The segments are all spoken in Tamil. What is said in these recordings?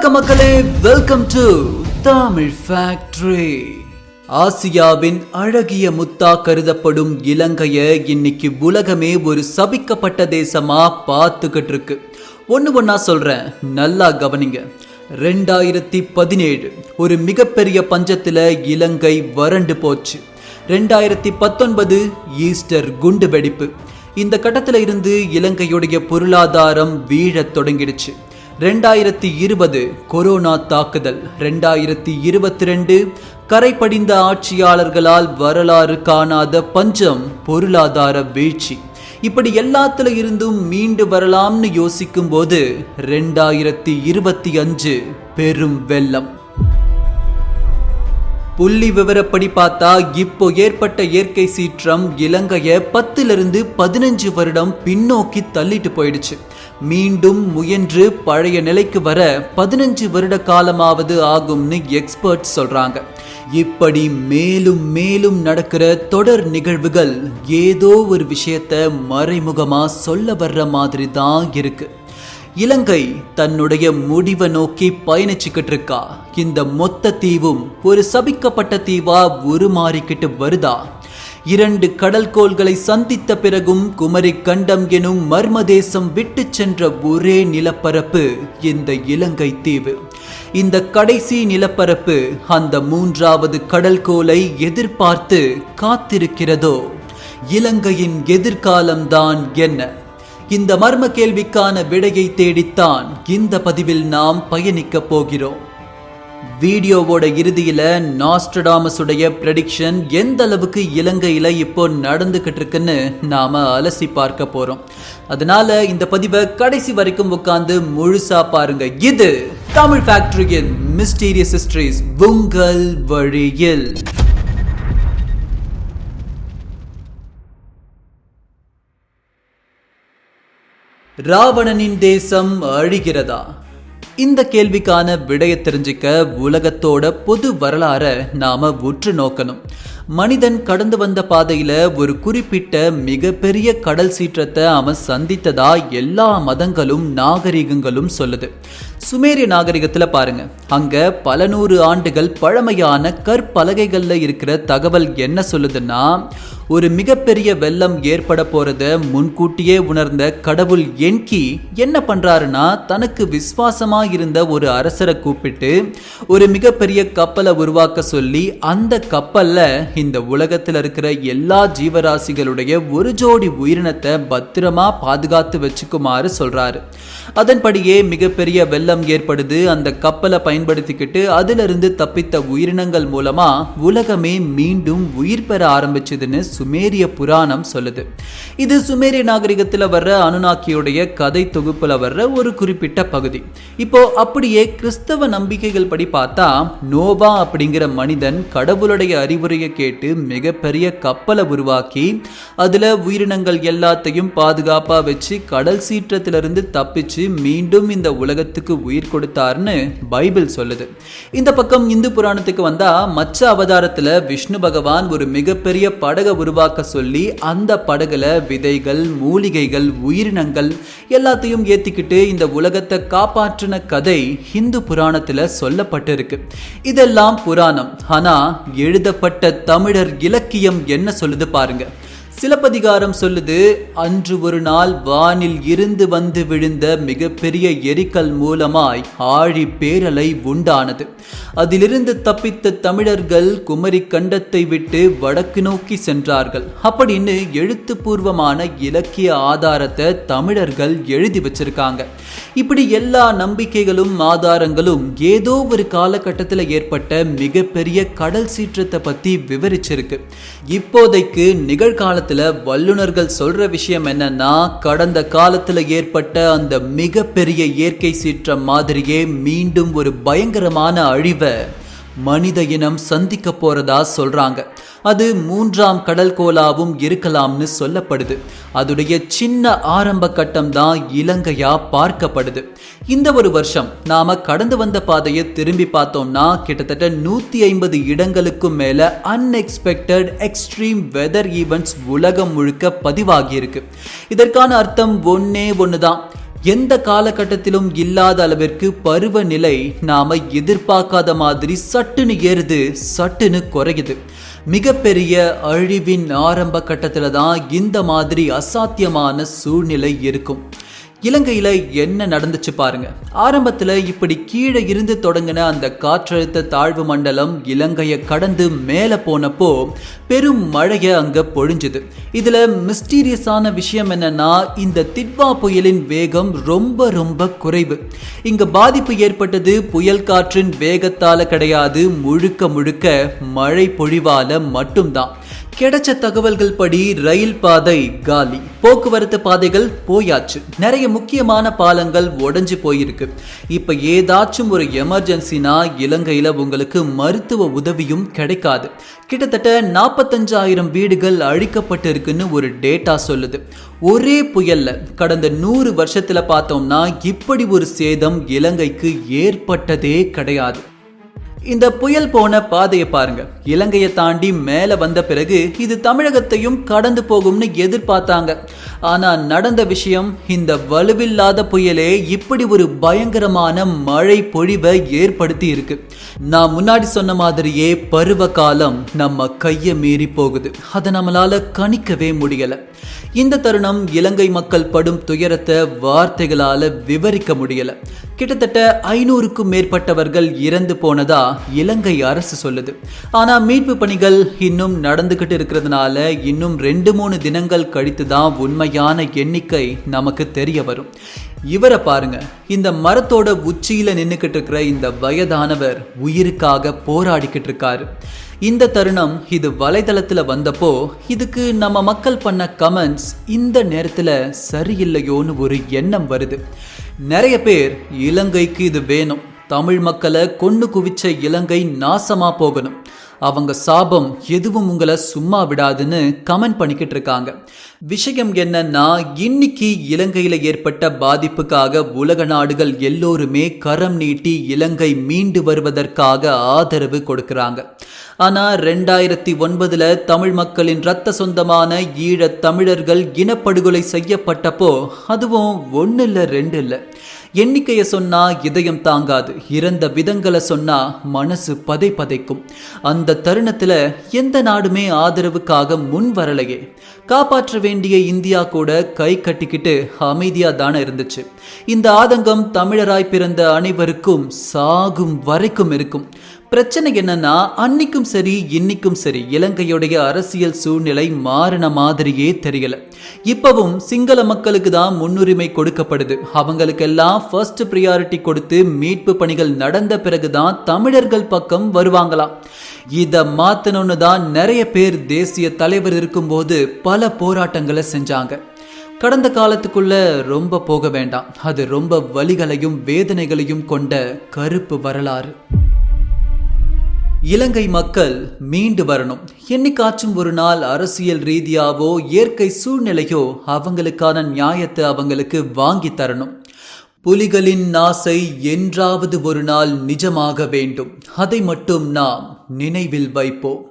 வணக்கம் மக்களே. வெல்கம் டு தமிழ் ஃபேக்டரி ஆசியாவின் அழகிய முத்தா கருதப்படும் இலங்கையை இன்னைக்கு உலகமே ஒரு சபிக்கப்பட்ட தேசமா பார்த்துக்கிட்டு இருக்கு ஒன்று ஒன்றா சொல்கிறேன் நல்லா கவனிங்க. ரெண்டாயிரத்தி பதினேழு ஒரு மிகப்பெரிய பஞ்சத்தில் இலங்கை வறண்டு போச்சு. ரெண்டாயிரத்தி பத்தொன்பது ஈஸ்டர் குண்டு வெடிப்பு. இந்த கட்டத்தில் இருந்து இலங்கையுடைய பொருளாதாரம் வீழத் தொடங்கிடுச்சு. ரெண்டாயிரத்தி இருபது கொரோனா தாக்குதல். ரெண்டாயிரத்தி இருபத்தி ரெண்டு கரைப்படிந்த ஆட்சியாளர்களால் வரலாறு காணாத பஞ்சம் பொருளாதார வீழ்ச்சி. இப்படி எல்லாத்துல இருந்தும் மீண்டு வரலாம்னு யோசிக்கும் போது ரெண்டாயிரத்தி இருபத்தி அஞ்சு பெரும் வெள்ளம். புள்ளி விவரப்படி பார்த்தா இப்போ ஏற்பட்ட இயற்கை சீற்றம் இலங்கையை பத்திலிருந்து பதினஞ்சு வருடம் பின்னோக்கி தள்ளிட்டு போயிடுச்சு. மீண்டும் முயன்று பழைய நிலைக்கு வர பதினஞ்சு வருட காலமாவது ஆகும்னு எக்ஸ்பர்ட்ஸ் சொல்றாங்க. இப்படி மேலும் மேலும் நடக்கிற தொடர் நிகழ்வுகள் ஏதோ ஒரு விஷயத்த மறைமுகமாக சொல்ல வர்ற மாதிரி தான் இருக்குது இலங்கை தன்னுடைய முடிவை நோக்கி பயணிச்சுக்கிட்டு இருக்கா. இந்த மொத்த தீவும் ஒரு சபிக்கப்பட்ட தீவா உருமாறிக்கிட்டு வருதா. இரண்டு கடல்கோள்களை சந்தித்த பிறகும் குமரி கண்டம் எனும் மர்ம தேசம் விட்டு சென்ற ஒரே நிலப்பரப்பு இந்த இலங்கை தீவு. இந்த கடைசி நிலப்பரப்பு அந்த மூன்றாவது கடல்கோளை எதிர்பார்த்து காத்திருக்கிறதோ. இலங்கையின் எதிர்காலம்தான் என்ன? இந்த மர்ம கேள்விக்கான விடையை தேடித்தான் இந்த பதிவில் நாம் பயணிக்க போகிறோம். வீடியோவோட இறுதியில நாஸ்டடாமஸுடைய ப்ரெடிக்ஷன் எந்த அளவுக்கு இலங்கையில இப்போ நடந்துகிட்டு இருக்குன்னு நாம அலசி பார்க்க போறோம். அதனால இந்த பதிவை கடைசி வரைக்கும் உட்காந்து முழுசா பாருங்க. இது தமிழ் ஃபேக்டரியின் மிஸ்டீரியஸ் ஹிஸ்டரிஸ் உங்கள் வழியில். ராவணனின் தேசம் அழிகிறதா? இந்த கேள்விக்கான விடைய தெரிஞ்சுக்க உலகத்தோட பொது வரலாற நாம உற்று நோக்கணும். மனிதன் கடந்து வந்த பாதையில ஒரு குறிப்பிட்ட மிகப்பெரிய கடல் சீற்றத்தை அவன் சந்தித்ததா எல்லா மதங்களும் நாகரிகங்களும் சொல்லுது. சுமேரிய நாகரிகத்தில் பாருங்க. அங்க பல நூறு ஆண்டுகள் பழமையான கற்பலகைகள்ல இருக்கிற தகவல் என்ன சொல்லுதுன்னா ஒரு மிகப்பெரிய வெள்ளம் ஏற்பட போறத முன்கூட்டியே உணர்ந்த கடவுள் என்கி என்ன பண்றாருன்னா தனக்கு விசுவாசமா இருந்த ஒரு அரசரை கூப்பிட்டு ஒரு மிகப்பெரிய கப்பலை உருவாக்க சொல்லி அந்த கப்பலில் இந்த உலகத்துல இருக்கிற எல்லா ஜீவராசிகளுடைய ஒரு ஜோடி உயிரினத்தை பத்திரமா பாதுகாத்து வச்சுக்குமாறு சொல்றாரு. அதன்படியே மிகப்பெரிய வெள்ளம் ஏற்படுது. அந்த கப்பலை பயன்படுத்திக்கிட்டு அதிலிருந்து தப்பித்த உயிரினங்கள் மூலமா உலகமே மீண்டும் உயிர் பெற ஆரம்பிச்சதுன்னு சுமேரிய புராணம் சொல்லுது. இது சுமேரிய நாகரிகத்துல வர்ற அனுநாக்கியுடைய கதை தொகுப்புல வர்ற ஒரு குறிப்பிட்ட பகுதி. இப்போ அப்படியே கிறிஸ்தவ நம்பிக்கைகள் படி பார்த்தா நோவா அப்படிங்கிற மனிதன் கடவுளுடைய அறிவுரையை கேட்டு மிகப்பெரிய கப்பலை உருவாக்கி அதுல உயிரினங்கள் எல்லாத்தையும் பாதுகாப்பா வச்சு கடல் சீற்றத்திலிருந்து தப்பிச்சு மீண்டும் இந்த உலகத்துக்கு உயிர் கொடுத்தாருன்னு பைபிள் சொல்லுது. இந்த பக்கம் இந்து புராணத்துக்கு வந்தால் மச்ச அவதாரத்துல விஷ்ணு பகவான் ஒரு மிகப்பெரிய படகை உருவாக்க சொல்லி அந்த படகுல விதைகள் மூலிகைகள் உயிரினங்கள் எல்லாத்தையும் ஏத்திக்கிட்டு இந்த உலகத்தை காப்பாற்றின கதை இந்து புராணத்துல சொல்லப்பட்டிருக்கு. இதெல்லாம் புராணம். ஆனா எழுதப்பட்ட தமிழர் இலக்கியம் என்ன சொல்லுது பாருங்க. சிலப்பதிகாரம் சொல்லுது அன்று ஒரு நாள் வானில் இருந்து வந்து விழுந்த மிகப்பெரிய எரிக்கல் மூலமாய் ஆழி பேரலை உண்டானது. அதிலிருந்து தப்பித்த தமிழர்கள் குமரி கண்டத்தை விட்டு வடக்கு நோக்கி சென்றார்கள். அப்படின்னு எழுத்துப்பூர்வமான இலக்கிய ஆதாரத்தை தமிழர்கள் எழுதி வச்சிருக்காங்க. இப்படி எல்லா நம்பிக்கைகளும் ஆதாரங்களும் ஏதோ ஒரு காலகட்டத்தில் ஏற்பட்ட மிகப்பெரிய கடல் சீற்றத்தை பத்தி விவரிச்சிருக்கு. இப்போதைக்கு காலத்தில் வல்லுநர்கள் சொல்ற விஷயம் என்னன்னா கடந்த காலத்தில் ஏற்பட்ட அந்த மிகப்பெரிய இயற்கை சீற்றம் மாதிரியே மீண்டும் ஒரு பயங்கரமான அழிவை மனித இனம் சந்திக்க போறதா சொல்றாங்க. அது மூன்றாம் கடல் கோலாவும் இருக்கலாம்னு சொல்லப்படுது. அதுடைய சின்ன ஆரம்ப கட்டம் தான் இலங்கையா பார்க்கப்படுது. இந்த ஒரு வருஷம் நாம கடந்து வந்த பாதையை திரும்பி பார்த்தோம்னா கிட்டத்தட்ட நூத்தி ஐம்பது இடங்களுக்கும் மேல அன்எக்ஸ்பெக்டட் எக்ஸ்ட்ரீம் வெதர் ஈவெண்ட்ஸ் உலகம் முழுக்க பதிவாகி இருக்கு இதற்கான அர்த்தம் ஒன்னே தான் எந்த காலகட்டத்திலும் இல்லாத அளவிற்கு பருவநிலை நாம எதிர்பார்க்காத மாதிரி சட்டுன்னு ஏறுது சட்டுன்னு குறையுது. மிகப்பெரிய அழிவின் ஆரம்ப கட்டத்தில் தான் இந்த மாதிரி அசாத்தியமான சூழ்நிலை இருக்கும். இலங்கையில் என்ன நடந்துச்சு பாருங்க. ஆரம்பத்தில் இப்படி கீழே இருந்து தொடங்கின அந்த காற்றழுத்த தாழ்வு மண்டலம் இலங்கையை கடந்து மேலே போனப்போ பெரும் மழையை அங்கே பொழிஞ்சுது. இதில் மிஸ்டீரியஸான விஷயம் என்னன்னா இந்த திட்வா புயலின் வேகம் ரொம்ப ரொம்ப குறைவு. இங்கே பாதிப்பு ஏற்பட்டது புயல் காற்றின் வேகத்தால் கிடையாது முழுக்க முழுக்க மழை பொழிவால் மட்டும்தான். கிடைச்ச தகவல்கள் படி ரயில் பாதை காலி. போக்குவரத்து பாதைகள் போயாச்சு. நிறைய முக்கியமான பாலங்கள் உடஞ்சி போயிருக்கு. இப்ப ஏதாச்சும் ஒரு எமர்ஜென்சினா இலங்கையில உங்களுக்கு மருத்துவ உதவியும் கிடைக்காது. கிட்டத்தட்ட நாற்பத்தஞ்சாயிரம் வீடுகள் அழிக்கப்பட்டிருக்குன்னு ஒரு டேட்டா சொல்லுது. ஒரே புயல்ல கடந்த நூறு வருஷத்துல பார்த்தோம்னா இப்படி ஒரு சேதம் இலங்கைக்கு ஏற்பட்டதே கிடையாது. இந்த புயல் போன பாதையை பாருங்க. இலங்கையை தாண்டி மேலே வந்த பிறகு இது தமிழகத்தையும் கடந்து போகும்னு எதிர்பார்த்தாங்க. ஆனா நடந்த விஷயம் இந்த வலுவில்லாத புயலே இப்படி ஒரு பயங்கரமான மழை பொழிவை ஏற்படுத்தி இருக்கு. நான் முன்னாடி சொன்ன மாதிரியே பருவ காலம் நம்ம கையை மீறி போகுது. அதை நம்மளால கணிக்கவே முடியலை. இந்த தருணம் இலங்கை மக்கள் படும் துயரத்தை வார்த்தைகளால விவரிக்க முடியல. கிட்டத்தட்ட ஐநூறுக்கும் மேற்பட்டவர்கள் இறந்து போனதா இலங்கை அரசு சொல்லுது. ஆனா மீட்பு பணிகள் இன்னும் நடந்துகிட்டு இருக்கிறதுனால இன்னும் ரெண்டு மூணு தினங்கள் கழித்து தான் உண்மையான எண்ணிக்கை நமக்கு தெரிய வரும். இவரை பாருங்க இந்த மரத்தோட உச்சியில நின்றுக்கிட்டு இருக்கிற இந்த வயதானவர் உயிருக்காக போராடிக்கிட்டு இருக்காரு. இந்த தருணம் இது வலைதளத்தில் வந்தப்போ இதுக்கு நம்ம மக்கள் பண்ண கமெண்ட்ஸ் இந்த நேரத்தில் சரியில்லையோன்னு ஒரு எண்ணம் வருது. நிறைய பேர் இலங்கைக்கு இது வேணும். தமிழ் மக்களை கொண்டு குவிச்ச இலங்கை நாசமாக போகணும். அவங்க சாபம் எதுவும் உங்களை சும்மா விடாதுன்னு கமெண்ட் பண்ணிக்கிட்டு இருக்காங்க. விஷயம் என்னன்னா இன்னைக்கு இலங்கையில் ஏற்பட்ட பாதிப்புக்காக உலக நாடுகள் எல்லோருமே கரம் நீட்டி இலங்கை மீண்டு வருவதற்காக ஆதரவு கொடுக்குறாங்க. ஆனால் ரெண்டாயிரத்தி ஒன்பதில் தமிழ் மக்களின் ரத்த சொந்தமான ஈழத் தமிழர்கள் இனப்படுகொலை செய்யப்பட்டப்போ அதுவும் ஒன்று இல்லை ரெண்டு இல்லை எண்ணிக்கையை சொன்னா இதயம் தாங்காது. இறந்த விதங்களை சொன்னா மனசு பதை பதைக்கும். அந்த தருணத்துல எந்த நாடுமே ஆதரவுக்காக முன் வரலையே. காப்பாற்ற வேண்டிய இந்தியா கூட கை கட்டிக்கிட்டு அமைதியா தானே இருந்துச்சு. இந்த ஆதங்கம் தமிழராய் பிறந்த அனைவருக்கும் சாகும் வரைக்கும் இருக்கும். பிரச்சனை என்னன்னா அன்னைக்கும் சரி இன்னைக்கும் சரி இலங்கையுடைய அரசியல் சூழ்நிலை மாறின மாதிரியே தெரியல. இப்பவும் சிங்கள மக்களுக்கு தான் முன்னுரிமை கொடுக்கப்படுது. அவங்களுக்கெல்லாம் ஃபர்ஸ்ட் ப்ரியாரிட்டி கொடுத்து மீட்பு பணிகள் நடந்த பிறகுதான் தமிழர்கள் பக்கம் வருவாங்களாம் இதை மாத்தணும்னு தான் நிறைய பேர் தேசிய தலைவர் இருக்கும்போது பல போராட்டங்களை செஞ்சாங்க. கடந்த காலத்துக்குள்ள ரொம்ப போக வேண்டாம். அது ரொம்ப வலிகளையும் வேதனைகளையும் கொண்ட கருப்பு வரலாறு. இலங்கை மக்கள் மீண்டு வரணும். என்னைக்காச்சும் ஒரு நாள் அரசியல் ரீதியாவோ இயற்கை சூழ்நிலையோ அவங்களுக்கான நியாயத்தை அவங்களுக்கு வாங்கி தரணும். புலிகளின் நாசை என்றாவது ஒரு நாள் நிஜமாக வேண்டும். அதை மட்டும் நாம் நினைவில் வைப்போம்.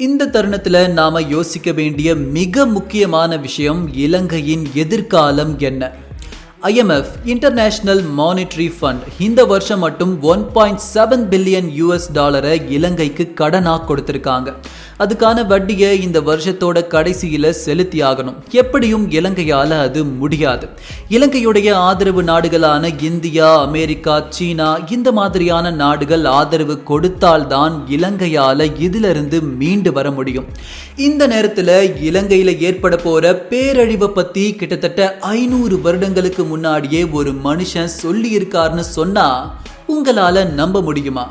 இந்த தருணத்தில் நாம யோசிக்க வேண்டிய மிக முக்கியமான விஷயம் இலங்கையின் எதிர்காலம் என்ன? ஐஎம்எஃப் இன்டர்நேஷனல் மானிட்டரி ஃபண்ட் இந்த வருஷம் மட்டும் one point seven billion US டாலரை இலங்கைக்கு கடனாக கொடுத்துருக்காங்க. அதுக்கான வட்டியை இந்த வருஷத்தோட கடைசியில் செலுத்தி ஆகணும் எப்படியும் இலங்கையால் அது முடியாது. இலங்கையுடைய ஆதரவு நாடுகளான இந்தியா அமெரிக்கா சீனா இந்த மாதிரியான நாடுகள் ஆதரவு கொடுத்தால்தான் இலங்கையால் இதிலிருந்து மீண்டு வர முடியும். இந்த நேரத்தில் இலங்கையில் ஏற்பட போற பேரழிவை பத்தி கிட்டத்தட்ட ஐநூறு வருடங்களுக்கு முன்னாடியே ஒரு மனுஷன் சொல்லி இருக்காருன்னு சொன்னா உங்களால நம்ப முடியுமா?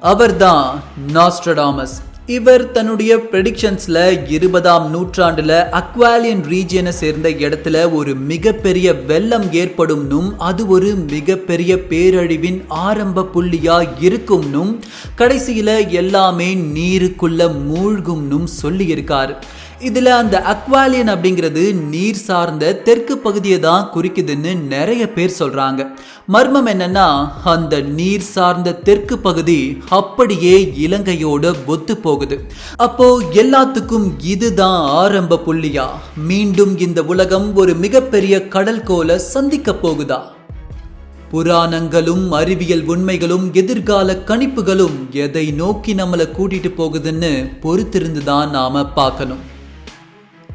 அவர்தான் நாஸ்ட்ரடாமஸ் இவர் தன்னுடைய ப்ரெடிக்ஷன்ஸில் இருபதாம் நூற்றாண்டில் அக்வாலியன் ரீஜியனை சேர்ந்த இடத்துல ஒரு மிகப்பெரிய வெள்ளம் ஏற்படும்னும் அது ஒரு மிகப்பெரிய பேரழிவின் ஆரம்ப புள்ளியாக இருக்கும்னும் கடைசியில் எல்லாமே நீருக்குள்ள மூழ்கும்னும் சொல்லியிருக்கார். இதில் அந்த அக்வாலியன் அப்படிங்கிறது நீர் சார்ந்த தெற்கு பகுதியை தான் குறிக்குதுன்னு நிறைய பேர் சொல்கிறாங்க மர்மம் என்னன்னா அந்த நீர் சார்ந்த தெற்கு பகுதி அப்படியே இலங்கையோட ஒத்து போகுது. அப்போ எல்லாத்துக்கும் இதுதான் ஆரம்ப புள்ளியா? மீண்டும் இந்த உலகம் ஒரு மிகப்பெரிய கடல் கோலை சந்திக்க போகுதா? புராணங்களும் அறிவியல் உண்மைகளும் எதிர்கால கணிப்புகளும் எதை நோக்கி நம்மளை கூட்டிட்டு போகுதுன்னு பொறுத்திருந்து தான் நாம பார்க்கணும்.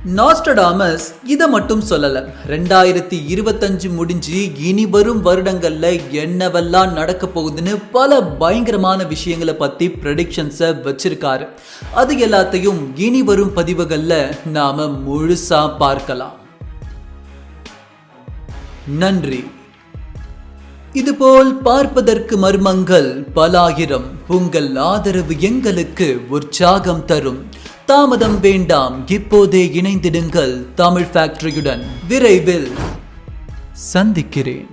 நாஸ்டடாமஸ் இதை மட்டும் சொல்லலை. ரெண்டாயிரத்தி இருபத்தஞ்சு முடிஞ்சு இனி வரும் வருடங்களில் என்னவெல்லாம் நடக்க போகுதுன்னு பல பயங்கரமான விஷயங்களை பற்றி ப்ரெடிக்ஷன்ஸை வச்சிருக்காரு. அது எல்லாத்தையும் இனி வரும் பதிவுகளில் நாம் முழுசாக பார்க்கலாம். நன்றி. இதுபோல் பார்ப்பதற்கு மர்மங்கள் பலாயிரம் உங்கள் ஆதரவு எங்களுக்கு உற்சாகம் தரும். தாமதம் வேண்டாம். இப்போதே இணைந்திடுங்கள் தமிழ் ஃபேக்டரியுடன் விரைவில் சந்திக்கிறேன்.